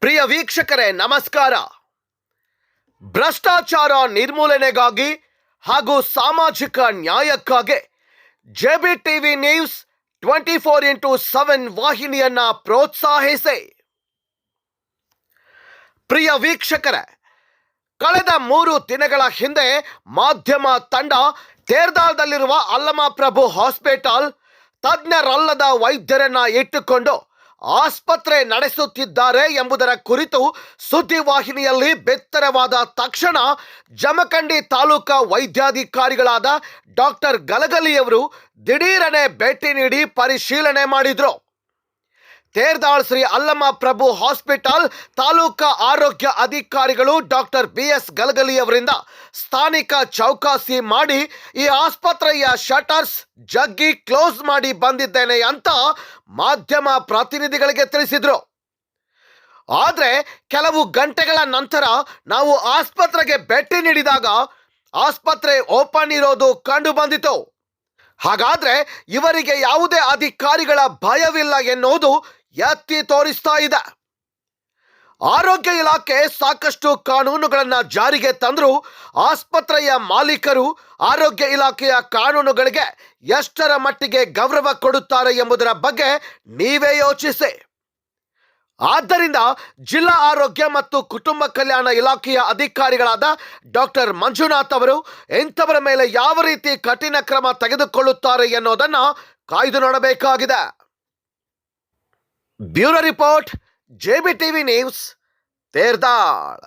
ಪ್ರಿಯ ವೀಕ್ಷಕರೇ, ನಮಸ್ಕಾರ. ಭ್ರಷ್ಟಾಚಾರ ನಿರ್ಮೂಲನೆಗಾಗಿ ಹಾಗೂ ಸಾಮಾಜಿಕ ನ್ಯಾಯಕ್ಕಾಗಿ J B TV news twenty four into seven ವಾಹಿನಿಯನ್ನ ಪ್ರೋತ್ಸಾಹಿಸಿ. ಪ್ರಿಯ ವೀಕ್ಷಕರೇ, ಕಳೆದ ಮೂರು ದಿನಗಳ ಹಿಂದೆ ಮಾಧ್ಯಮ ತಂಡ ತೇರ್ದಾಳದಲ್ಲಿರುವ ಅಲ್ಲಮ ಪ್ರಭು ಹಾಸ್ಪಿಟಲ್ ತಜ್ಞರಲ್ಲದ ವೈದ್ಯರನ್ನ ಇಟ್ಟುಕೊಂಡು ಆಸ್ಪತ್ರೆ ನಡೆಸುತ್ತಿದ್ದಾರೆ ಎಂಬುದರ ಕುರಿತು ಸುದ್ದಿವಾಹಿನಿಯಲ್ಲಿ ಬೆತ್ತರವಾದ ತಕ್ಷಣ ಜಮಖಂಡಿ ತಾಲೂಕಾ ವೈದ್ಯಾಧಿಕಾರಿಗಳಾದ ಡಾಕ್ಟರ್ ಗಲಗಲಿಯವರು ದಿಢೀರನೆ ಭೇಟಿ ನೀಡಿ ಪರಿಶೀಲನೆ ಮಾಡಿದ್ರು. ತೇರ್ದಾಳ್ ಶ್ರೀ ಅಲ್ಲಮ್ಮ ಪ್ರಭು ಹಾಸ್ಪಿಟಲ್, ತಾಲೂಕಾ ಆರೋಗ್ಯ ಅಧಿಕಾರಿಗಳು ಡಾಕ್ಟರ್ ಬಿ ಎಸ್ ಗಲಗಲಿ ಅವರಿಂದ ಸ್ಥಾನಿಕ ಚೌಕಾಸಿ ಮಾಡಿ ಈ ಆಸ್ಪತ್ರೆಯ ಶಟರ್ಸ್ ಜಗ್ಗಿ ಕ್ಲೋಸ್ ಮಾಡಿ ಬಂದಿದ್ದೇನೆ ಅಂತ ಮಾಧ್ಯಮ ಪ್ರತಿನಿಧಿಗಳಿಗೆ ತಿಳಿಸಿದ್ರು. ಆದರೆ ಕೆಲವು ಗಂಟೆಗಳ ನಂತರ ನಾವು ಆಸ್ಪತ್ರೆಗೆ ಭೇಟಿ ನೀಡಿದಾಗ ಆಸ್ಪತ್ರೆ ಓಪನ್ ಇರೋದು ಕಂಡು ಬಂದಿತು ಹಾಗಾದರೆ ಇವರಿಗೆ ಯಾವುದೇ ಅಧಿಕಾರಿಗಳ ಭಯವಿಲ್ಲ ಎನ್ನುವುದು ಎತ್ತಿ ತೋರಿಸ್ತಾ ಇದೆ. ಆರೋಗ್ಯ ಇಲಾಖೆ ಸಾಕಷ್ಟು ಕಾನೂನುಗಳನ್ನ ಜಾರಿಗೆ ತಂದರೂ. ಆಸ್ಪತ್ರೆಯ ಮಾಲೀಕರು ಆರೋಗ್ಯ ಇಲಾಖೆಯ ಕಾನೂನುಗಳಿಗೆ ಎಷ್ಟರ ಮಟ್ಟಿಗೆ ಗೌರವ ಕೊಡುತ್ತಾರೆ ಎಂಬುದರ ಬಗ್ಗೆ ನೀವೇ ಯೋಚಿಸಿ. ಆದ್ದರಿಂದ ಜಿಲ್ಲಾ ಆರೋಗ್ಯ ಮತ್ತು ಕುಟುಂಬ ಕಲ್ಯಾಣ ಇಲಾಖೆಯ ಅಧಿಕಾರಿಗಳಾದ ಡಾಕ್ಟರ್ ಮಂಜುನಾಥ್ ಅವರು ಇಂಥವರ ಮೇಲೆ ಯಾವ ರೀತಿ ಕಠಿಣ ಕ್ರಮ ತೆಗೆದುಕೊಳ್ಳುತ್ತಾರೆ ಎನ್ನುವುದನ್ನು ಕಾಯ್ದು ನೋಡಬೇಕಾಗಿದೆ. Bureau report JB TV news Terdal